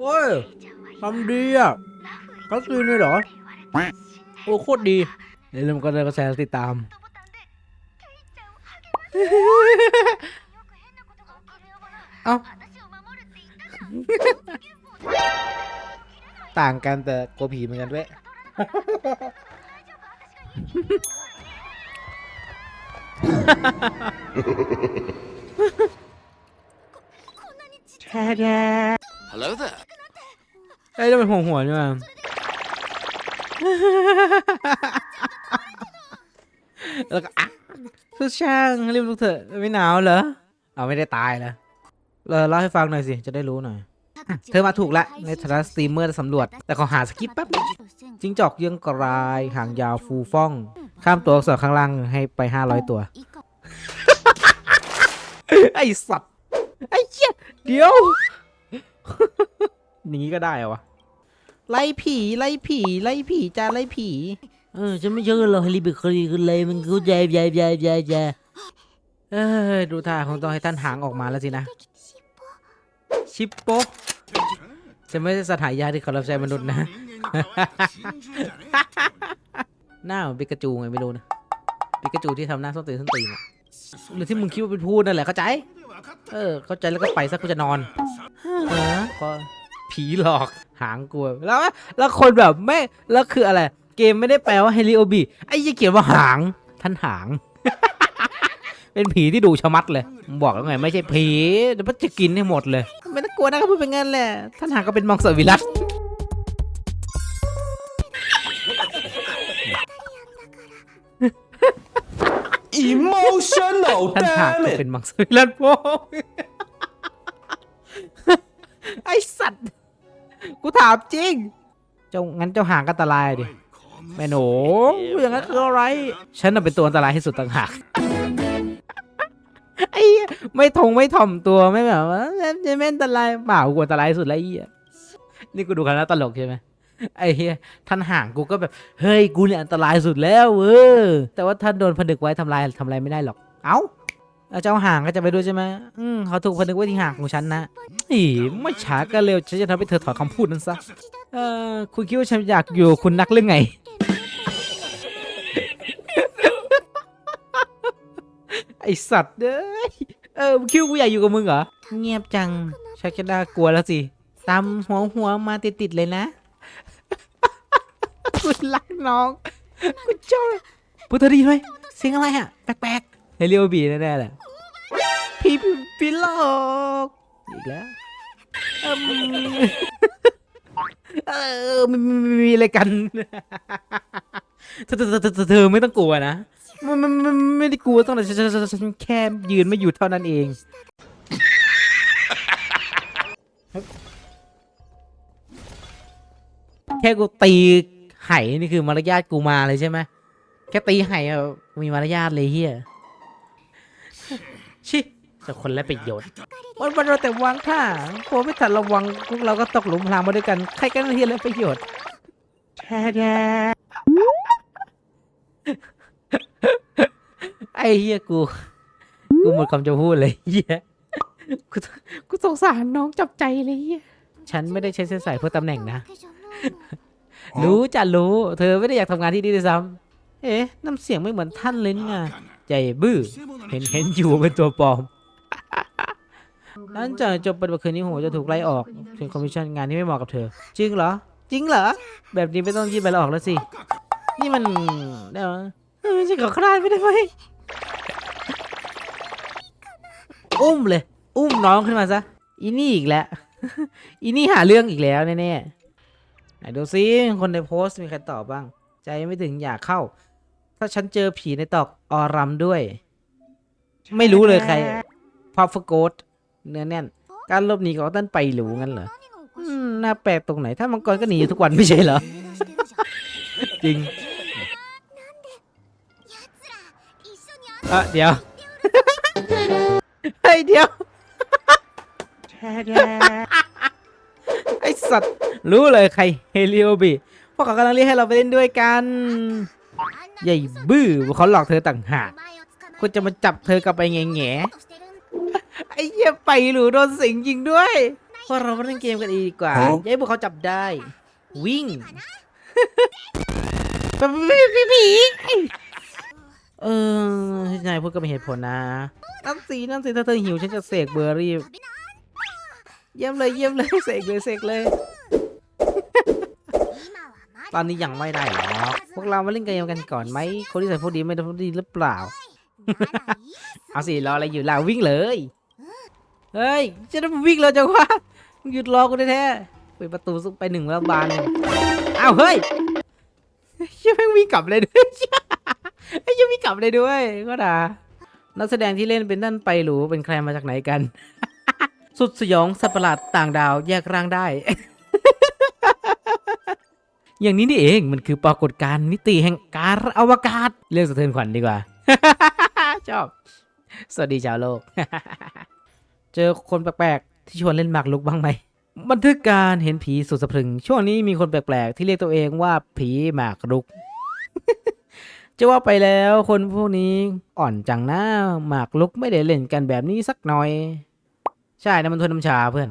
โอ้ยทำดีอะก็ซีนเลยเหรอ โอ้โคตรดีอย่าลืมกดไลค์กดแชร์ติดตาม เอ้า ต่างกันแต่กลัวผีเหมือนกันด้วย Hello there. เอ้ยจะเป็นหัวหัวใช่ไหมแล้วก็อะทุกช่างรีบลุกเถอะไม่หนาวเหรอเอาไม่ได้ตายแล้วเออเล่าให้ฟังหน่อยสิ จะได้รู้หน่อย เธอมาถูกแล้วในฐานะสตรีมเมอร์สำรวจ แต่ขอหาสคริปต์แป๊บนึงจิงจอกเยื่องกรายหางยาวฟูฟ่อง ข้ามตัวอักษรข้างล่างให้ไป 500 ตัว ไอสัตว์ ไอ้เหี้ย เดี๋ยว อย่างนี้ก็ได้เหรอวะไล่ผีไล่ผีไล่ผีจ้าไล่ผี เออฉันไม่เชื่อหรอกให้รีบไปคดีกันเลยมันเข้าใจใจใจใจใจเออดูท่าคงต้องให้ท่านหางออกมาแล้วสินะ ชิปโปจะไม่ใช่สถานยาที่เขารับใช้มนุษย์นะ หน้าเหมือนปิกาจูไงไม่รู้นะปิกาจูที่ทำหน้าส้นตีนส้นตีนอะหรือที่มึงคิดว่าเป็นพูดนั่นแหละเข้าใจ เออ เข้าใจแล้วก็ไปซะกูจะนอนเออก็ ผีหลอกหางกลัวแล้วแล้วคนแบบไม่แล้วคืออะไร เกมไม่ได้แปลว่าเฮลิโอบิไอ้ยี่เขียนว่าหางท่านหาง เป็นผีที่ดูชะมัดเลยผมบอกแล้วไงไม่ใช่ผีเดี๋ยวมันจะกินให้หมดเลยไม่ต้องกลัวนะครับพูดเป็นงั้นแหละท่านหางก็เป็นมังสวิรัต Emotional ท่านหางก็ damn เป็ it. นมังสวิรัตโว้ยไอสัตว์ กูถามจริง เจ้างั้นเจ้าหางก็อันตรายดิแม่หนูอย่างนั้นคืออะไร ฉันน่ะเป็นตัวอันตรายที่สุดต่างหากไอ้เหี้ยไม่ทงไม่ถ่อมตัวไม่แบบว่าจะไม่อันตรายเปล่ากูอันตรายที่สุดแล้วไอ้เหี้ยนี่กูดูคณะตลกใช่ไหมไอ้เหี้ยท่านห่างกูก็แบบเฮ้ยกูเนี่ยอันตรายสุดแล้วเออแต่ว่าท่านโดนผนึกไว้ทำลายทำอะไรไม่ได้หรอก เอ้าแล้ว เจ้าห่างก็จะไปด้วยใช่ไหมอืมเขาถูกผนึกไว้ที่ห่างของฉันนะอีไม่ช้าก็เร็วฉันจะทำให้เธอถอดคำพูดนั้นซะ เออคุณคิดว่าฉันอยากอยู่คุณนักหรือไง ไอสัตว์เด้ย เออคิดว่ากูอยากอยู่กับมึงเหรอ เงียบจังชักจะน่ากลัวแล้วสิ ตามหัวหัวมาติดๆเลยนะ คุณรักน้อง คุณชอบพุทธดีไหมเสียงอะไรอะแปลก เฮลิโอบีแน่ๆแหละพี่พี่พี่หลอกอีกแล้วเอิ่มเออมีมีมีมีอะไรกันเธอเธอเธอเธอเธอไม่ต้องกลัวนะไม่ไม่ไม่ไม่ได้กลัวต้องแต่ฉันฉันฉันฉันแค่ยืนไม่อยู่เท่านั้นเองแค่กูตีไห่นี่คือมารยาทกูมาเลยใช่ไหมแค่ตีไห่อะมีมารยาทเลยเฮีย ชิจะคนและประโยชน์วันวันเราแต่วางท่าพอไม่ทันระวังพวกเราก็ตกหลุมพรางมาด้วยกัน ใครกันเฮียและประโยชน์แท้แท้ไอ้เฮียกู กูหมดคำจะพูดเลยเฮียกูกูสงสารน้องจับใจเลยเฮียฉันไม่ได้ใช้เส้นสายเพื่อตำแหน่งนะ รู้จะรู้ เธอไม่ได้อยากทำงานที่นี่ด้วยซ้ำเอ๊ะน้ำเสียงไม่เหมือนท่านเลยนี่ไง ใจบื้อ เห็นเห็นอยู่ว่าเป็นตัวปลอมหลังจากจบปฏิบัติคืนนี้ผมจะถูกไล่ออกถึงคอมมิชชั่นงานที่ไม่เหมาะกับเธอ จริงเหรอ จริงเหรอ แบบนี้ไม่ต้องยื่นใบลาออกแล้วสิ นี่มันเดี๋ยวเออฉันขอคลาดไม่ได้ไหมอุ้มเลย อุ้มน้องขึ้นมาซะ อีนี่อีกแล้ว อีนี่หาเรื่องอีกแล้วแน่ๆไหนดูซิคนในโพสต์มีใครตอบบ้าง ใจไม่ถึงอยากเข้า ถ้าฉันเจอผีในตอกออรัมด้วย ไม่รู้เลยใครพอฟโกดเนื้อแน่น การหลบหนีของต้นไปหรูงั้นเหรออืมน่าแปลกตรงไหน ถ้ามังกรก็หนีอยู่ทุกวันไม่ใช่เหรอ จริงเออเดี๋ยวเฮ้ยเดี๋ยวไอสัตว์ รู้เลยใครเฮลิโอบิพวกเขากำลังเรียกให้เราไปเล่นด้วยกัน ใหญ่บื้อว่าเขาหลอกเธอต่างหากกูจะมาจับเธอกลับไปแง่แง่ๆไอ้เหี้ยไปหรูโดนสิงจริงด้วยวกเรามาเล่นเกมกันดีกว่าฮะอย่าให้พวกเขาจับได้ วิ่งผีผีผีเออที่นายพูดก็มีเหตุผลนะนั่นสินั่นสิถ้าเธอหิวฉันจะเสกเบอร์รี่ เยี่ยมเลยเยี่ยมเลยเสกเลยเสกเลย ตอนนี้ยังไม่ได้หรอกพวกเรามาเล่นเกมกันก่อนไหมคนที่ใส่พวกดีไม่ได้พวกดีหรือเปล่า เอาสิรออะไรอยู่ล่ะวิ่งเลย เฮ้ยจะได้วิ่งเลยจังวะมึงหยุดรอกูได้แท้ๆเปิดประตูซุกไปหนึ่งแล้วบานหนึ่งอ้าวเฮ้ยเชี่ยแม่งวิ่งกลับเลยด้วยไอ้เชี่ยวิ่งกลับเลยด้วยก็ด่านักแสดงที่เล่นเป็นนั่นไปหรูเป็นใครมาจากไหนกัน สุดสยองสัตว์ประหลาดต่างดาวแยกร่างได้ อย่างนี้นี่เองมันคือปรากฏการณ์มิติแห่งการอวกาศ เรื่องสะเทือนขวัญดีกว่า ชอบ สวัสดีชาวโลก เจอคนแปลกๆ ที่ชวนเล่นหมากรุกบ้างไหม บันทึกการเห็นผีสุดสะพรึง ช่วงนี้มีคนแปลกๆ ที่เรียกตัวเองว่าผีหมากรุก จะว่าไปแล้วคนพวกนี้อ่อนจังนะหมากรุกไม่ได้เล่นกันแบบนี้สักหน่อย ใช่นะมันทวนน้ำชาเพื่อน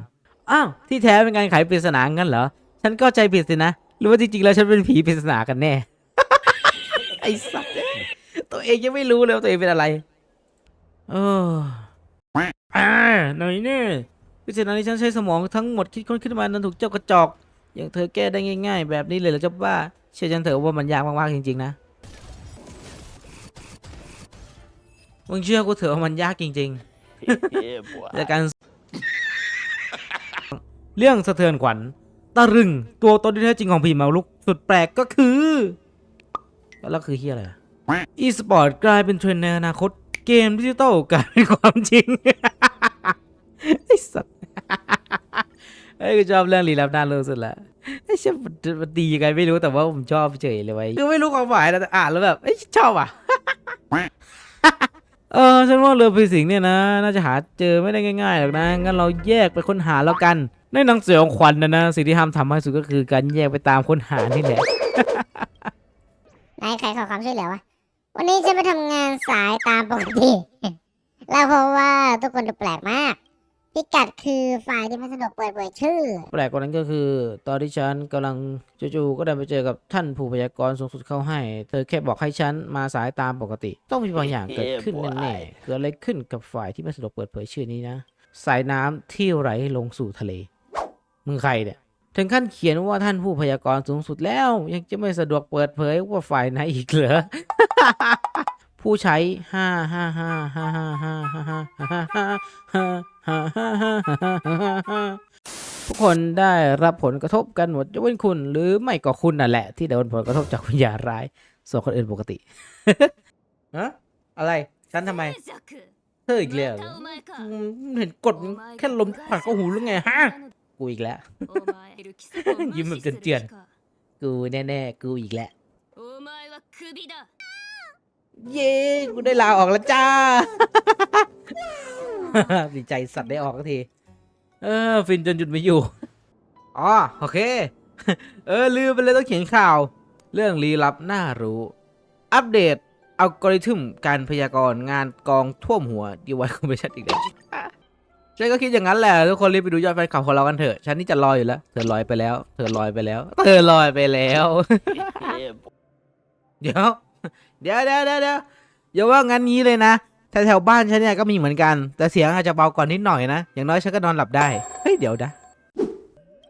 อ้าวที่แท้เป็นการไขปริศนางั้นเหรอ ฉันก็ใจผิดสินะ หรือว่าจริงๆแล้วฉันเป็นผีปริศนากันแน่ ไอ้สัตว์เอ้ยตัวเองยังไม่รู้เลยว่าตัวเองเป็นอะไรเอออ่าหน่อยเนี่ยพิจารณาที่ฉันใช้สมองทั้งหมดคิดค้นขึ้นมานั้นถูกเจ้ากระจอก อย่างเธอแก้ได้ง่าย ๆ แบบนี้เลยเหรอเจ้าบ้าเชื่อฉันเถอะว่ามันยากมากๆจริงๆนะมึงเชื่อกูเถอะว่ามันยากจริงๆจากการเรื่องสะเทือนขวัญ ตะรึงตัวตนที่แท้จริงของผีเมาลุกสุดแปลกก็คือ แล้วคือเฮียอะไรอีสปอร์ตกลายเป็นเทรนด์ในอนาคต เกมดิจิตอลกลายเป็นความจริงไอ้สัตว์ไอ้กูชอบเรื่องลี้ลับน่ารู้สุดละไอ้เชี่ยมันมันดียังไงไม่รู้แต่ว่าผมชอบเฉยเลยไว้ยคือไม่รู้ความหมายนะแต่อ่านแล้วแบบเอ้ชอบอะ เออฉันว่าเรือผีสิงเนี่ยนะ น่าจะหาเจอไม่ได้ง่ายๆหรอกนะงั้นเราแยกไปค้นหาแล้วกัน ในหนังสือของขวัญนะนะสิ่งที่ห้ามทำให้สุดก็คือการแยกไปตามค้นหานี่แหละ นายใครขอความช่วยเหลือวะ วันนี้ฉันไปทำงานสายตามปกติ แล้วเพราะว่าทุกคนดูแปลกมาก พิกัดคือฝ่ายที่ไม่สะดวกเปิดเผยชื่อ แปลกกว่านั้นก็คือ ตอนที่ฉันกำลังจู่ๆก็ได้ไปเจอกับท่านผู้พยากรณ์สูงสุดเข้าให้ เธอแค่บอกให้ฉันมาสายตามปกติ ต้องมีบางอย่างเกิดขึ้นแน่ๆเกิดอะไรขึ้นกับฝ่ายที่ไม่สะดวกเปิดเผยชื่อนี้นะ สายน้ำที่ไหลลงสู่ทะเล มึงใครเนี่ย ถึงขั้นเขียนว่าท่านผู้พยากรณ์สูงสุดแล้ว ยังจะไม่สะดวกเปิดเผยว่าฝ่ายไหนอีกเหรอ ผู้ใช้ห้าห้าห้าห้าห้าห้าห้าห้าห้า ห้าห้าห้าห้าห้าห้าทุกคนได้รับผลกระทบกันหมดยกเว้นคุณ หรือไม่ก็คุณนั่นแหละ ที่โดนผลกระทบจากวิญญาณร้าย ส่วนคนอื่นปกติ ฮะอะไร ฉันทำไม เธออีกแล้วเหรออืมเห็นกดแค่ลมผ่านเข้าหูหรือไงฮะ กูอีกแล้ว ยิ้มแบบเจือนกูแน่ๆ กูอีกแล้ว เย้ กูได้ลาออกแล้วจ้า ดีใจสัตว์ได้ออกสักที เออ ฟินจนหยุดไม่อยู่ อ๋อ โอเค เออ ลืมไปเลยต้องเขียนข่าว เรื่องลี้ลับน่ารู้ อัปเดตอัลกอริทึมการพยากรณ์งานกองท่วมหัวดีไว้คอมเพชันอีกแล้วฉันก็คิดอย่างนั้นแหละทุกคนรีบไปดูยอดแฟนคลับของเรากันเถอะ ฉันนี่จะลอยอยู่แล้ว เธอลอยไปแล้ว เธอลอยไปแล้ว เธอลอยไปแล้ว เดี๋ยว เดี๋ยวเดี๋ยวเดี๋ยวเดี๋ยวอย่าว่างั้นนี้เลยนะ แถวแถวๆบ้านฉันเนี่ยก็มีเหมือนกัน แต่เสียงอาจจะเบากว่านิดหน่อยนะ อย่างน้อยฉันก็นอนหลับได้ เฮ้ย เดี๋ยวนะ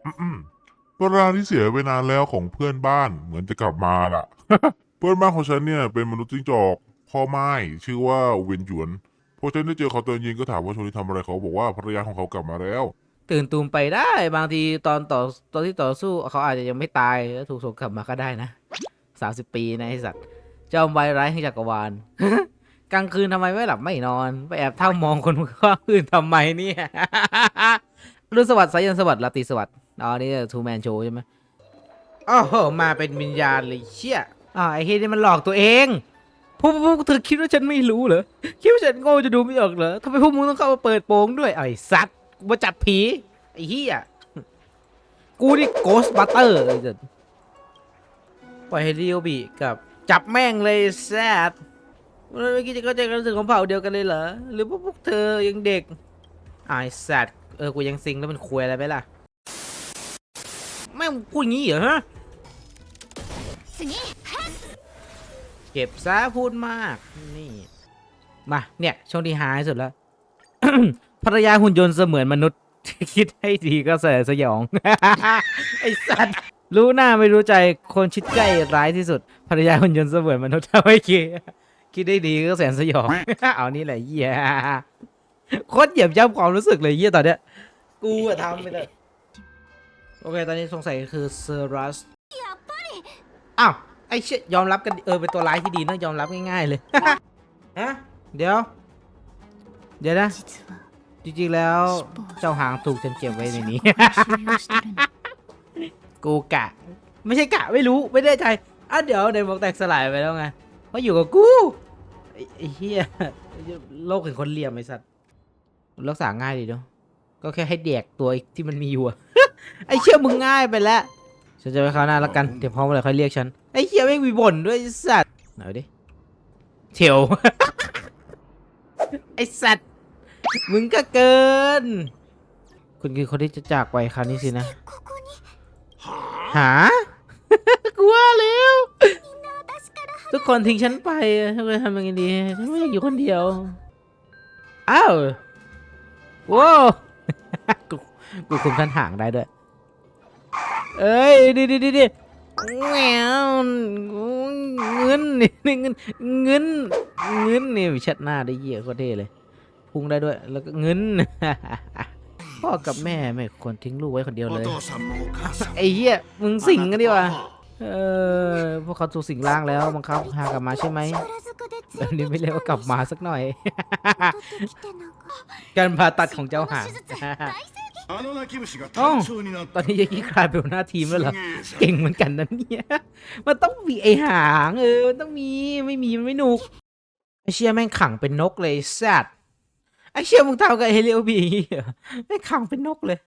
อืมๆเวลาที่เสียไปนานแล้วของเพื่อนบ้านเหมือนจะกลับมาล่ะ เพื่อนบ้านของฉันเนี่ยเป็นมนุษย์จิ้งจอกพ่อไม้ชื่อว่าเวียนหยวนพอฉันได้เจอเขาตอนเย็นก็ถามว่าช่วงนี้ทำอะไรเขาบอกว่าภรรยาของเขากลับมาแล้ว ตื่นตูมไปได้ บางทีตอนต่อตอนที่ต่อสู้เขาอาจจะยังไม่ตายแล้วถูกส่งกลับมาก็ได้นะสามสิบปีนะไอสัตว์จอมไวร้ายแห่งจักรวาล กลางคืนทำไมไม่หลับไม่นอน ไปแอบเท่ามองคนข้างอื่นทำไมเนี่ย รุ่สวัสดิ์สายันสวัสดิ์ลาตรีสวัสดิ์อ๋อนี่ทูแมนโชว์ใช่ไหมโอ้โหมาเป็นวิญญาณเลยเชี่ยอ่าไอ้เฮียนี่มันหลอกตัวเองพวกพวกเธอคิดว่าฉันไม่รู้เหรอ คิดว่าฉันโง่จะดูไม่ออกเหรอทำไมพวกมึงต้องเข้ามาเปิดโปงด้วยไอ้สัตว์กูมาจับผีไอ้เฮียกูนี่โกสบัตเตอร์เลยจ้ะปล่อยให้เรียวบีกับจับแม่งเลยแซด เมื่อกี้จะเข้าใจความรู้สึกของเผ่าเดียวกันเลยเหรอ หรือพว่าพวกเธอยังเด็กไอ้สัตว์เออ กูยังซิงแล้วมันคุยอะไรไปล่ะ ไม่งพูดงี้เหรอฮะ เก็บซะพูดมาก นี่ มา เนี่ย ช่วงที่หายสุดแล้ว ภรรยาหุ่นยนต์เสมือนมนุษย์ คิดให้ดีก็แสสยอง ไอสัตว์ รู้หน้าไม่รู้ใจ คนชิดใกล้ร้ายที่สุด ภรรยาหุ่นยนต์เสมือนมนุษย์ทำให้คิด คิดได้ดีก็แสนสยอง เอานี่แหละเหี้ยโคตรเหยียบย่ำความรู้สึกเลยเหี้ยตอนเนี้ย กูอะทำไปเลยโอเค ตอนนี้สงสัยคือเซอร์รัสอ้าว ไอ้เชี่ยยอมรับกันเออเป็นตัวร้ายที่ดีเนอะยอมรับง่ายๆเลย ฮะเดี๋ยว เดี๋ยวนะ จริงๆแล้วเจ้าหางถูกฉันเก็บไว้ในนี้ กูกะ ไม่ใช่กะไม่รู้ไม่ได้ใจอะเดี๋ยวในบอกแตกสลายไปแล้วไง มาอยู่กับกูไอ้ไอ้เฮียโลกแห่งคนเหลี่ยมไอ้สัตว์รักษาง่ายดีเนาะก็แค่ให้แดกตัวที่มันมีอยู่อะ ไอ้เชี่ยมึงง่ายไปแล้วฉันจะไปคราวหน้าแล้วกันเดี๋ยวพร้อมเมื่อไหร่ค่อยเรียกฉันไอ้เชี่ยไม่มีบ่นด้วยไอ้สัตว์ไหนดิเถียว ไอ้สัตว์มึงก็เกิน คุณคือคนที่จะจากไปคราวนี้สินะหา กลัวแล้ว ทุกคนทิ้งฉันไปฉันจะทำยังไงดีฉันไม่อยากอยู่คนเดียว อ้าวว้กูกูคุมท่านห่างได้ด้วย เอ้ยดิดิดิดิแหวเงินนี่เงินเงินเงินนี่ชัดหน้าได้เยี่ยก็เท่เลย พุ่งได้ด้วย แล้วก็เงินพ่อกับแม่ไม่ควรทิ้งลูกไว้คนเดียวเลย ไอ้เหี้ยมึงสิงกันดีกว่า เออพวกเขาถูกสิงร่างแล้วมังคับหากลับมาใช่ไหมตอนนี้ไม่เรียกว่ากลับมาสักหน่อย การผ่าตัดของเจ้าหางโอตอนนี้ยากิกลายเป็นหน้าทีมแล้วเหรอเก่งเหมือนกันนะเนี่ยมันต้องมีไอหางเออมันต้องมีไม่มีมันไม่หนุกไอเชี่ยแม่งขังเป็นนกเลยแซดไอเชี่ยมึงเท่ากับเฮลิโอบีไม่ขังเป็นนกเลย